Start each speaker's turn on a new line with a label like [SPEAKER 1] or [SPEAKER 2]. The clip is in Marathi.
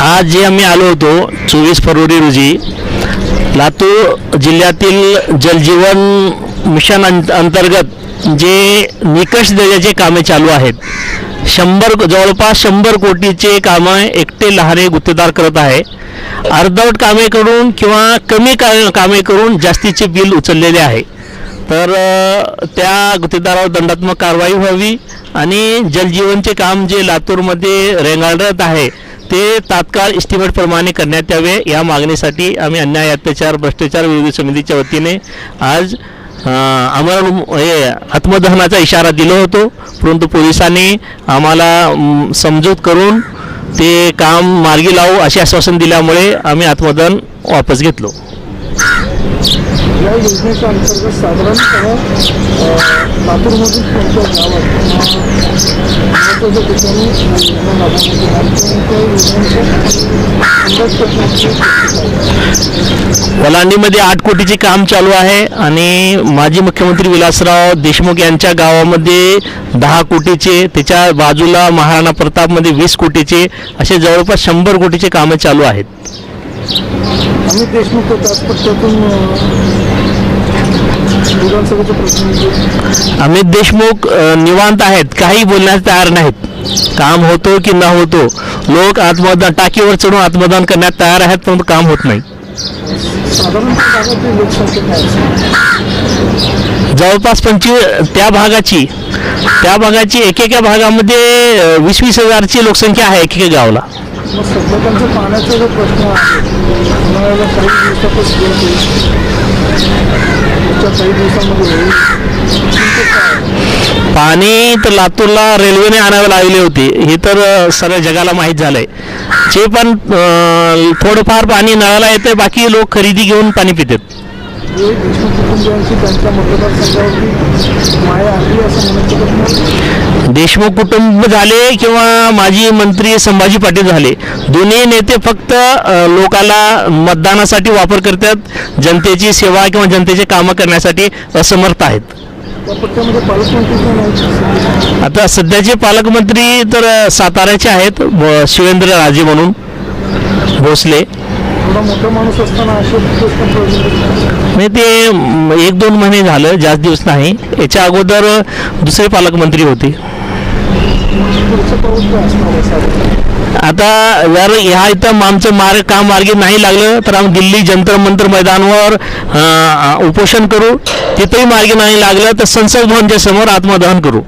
[SPEAKER 1] आज जे आम्ही आलो होतो चोवीस फरवरी रोजी लातूर जिल्ह्यातील जलजीवन मिशन अंत अंतर्गत जे निकष देण्याचे कामे चालू आहेत शंभर जवळपास शंभर कोटीचे कामं एकटे लहाने गुत्तेदार करत आहे. अर्धवट कामे करून किंवा कमी का कामे करून जास्तीचे बिल उचललेले आहे. तर त्या गुत्तेदारावर दंडात्मक कारवाई व्हावी आणि जलजीवनचे काम जे लातूरमध्ये रेंगाळत आहे ते तात्काळ इस्टिमेटप्रमाणे करण्यात यावे. या मागणीसाठी आम्ही अन्याय अत्याचार भ्रष्टाचार विरोधी समितीच्या वतीने आज आम्हाला हे आत्मदहनाचा इशारा दिलो होतो. परंतु पोलिसांनी आम्हाला समजूत करून ते काम मार्गी लावू असे आश्वासन दिल्यामुळे आम्ही आत्मदहन वापस घेतलो.
[SPEAKER 2] या योजनेच्या अंतर्गत साधारणतः लातूरमधील कोणत्या गावात महत्त्वाच्या ठिकाणी योजना राबवण्यात येणार किंवा
[SPEAKER 1] वलांडीमध्ये आठ कोटीचे काम चालू आहे आणि माजी मुख्यमंत्री विलासराव देशमुख यांच्या गावामध्ये दहा कोटीचे त्याच्या बाजूला महाराणा प्रतापमध्ये वीस कोटीचे असे जवळपास शंभर कोटीचे कामं चालू आहेत.
[SPEAKER 2] अमित देशमुख त्याच पक्षातून विधानसभेचे प्रतिनिधी.
[SPEAKER 1] अमित देशमुख निवांत आहेत. काही बोलण्यास तयार नाहीत. काम होतो की न होतो लोक आत्मदान टाकीवर चढून आत्मदान करण्यात तयार आहेत परंतु काम होत नाही. जवळपास पंचवीस त्या भागाची त्या भागाची एकेका भागामध्ये वीस वीस हजारची लोकसंख्या आहे एकेका गावाला.
[SPEAKER 2] मग सध्या त्यांचा पाण्याचा जो प्रश्न आहे उन्हाळ्याला काही दिवसातच पुढच्या काही दिवसांमध्ये होईल.
[SPEAKER 1] पाणी तर लातूरला रेल्वेने आणावे लागले होते. हे तर सगळ्या जगाला माहीत झालंय. जे पण थोडंफार पाणी नळाला येते बाकी लोक खरेदी घेऊन पाणी पितात
[SPEAKER 2] जे देशमुख कुटुंबियांची त्यांच्या मतदारसंघावरती माया आली असं म्हणत शकत नाही
[SPEAKER 1] देशमुख कुटुंब झाले किंवा माजी मंत्री संभाजी पाटील झाले दोन्ही नेते फक्त लोकाला मतदानासाठी वापर करतात जनतेची सेवा किंवा जनतेचे कामं करण्यासाठी असमर्थ आहेत. आता सध्याचे पालकमंत्री तर साताऱ्याचे आहेत शिवेंद्र राजे म्हणून भोसले. नाही ते एक दोन महिने झालं जास्त दिवस नाही. याच्या अगोदर दुसरे पालकमंत्री होते. आता जर ह्या इथं आमचं मार्ग काम मार्गी नाही लागलं तर आम्ही दिल्ली जंतर मंतर मैदानावर उपोषण करू. तिथेही मार्गी नाही लागलं तर संसद भवनच्या समोर आत्मदहन करू.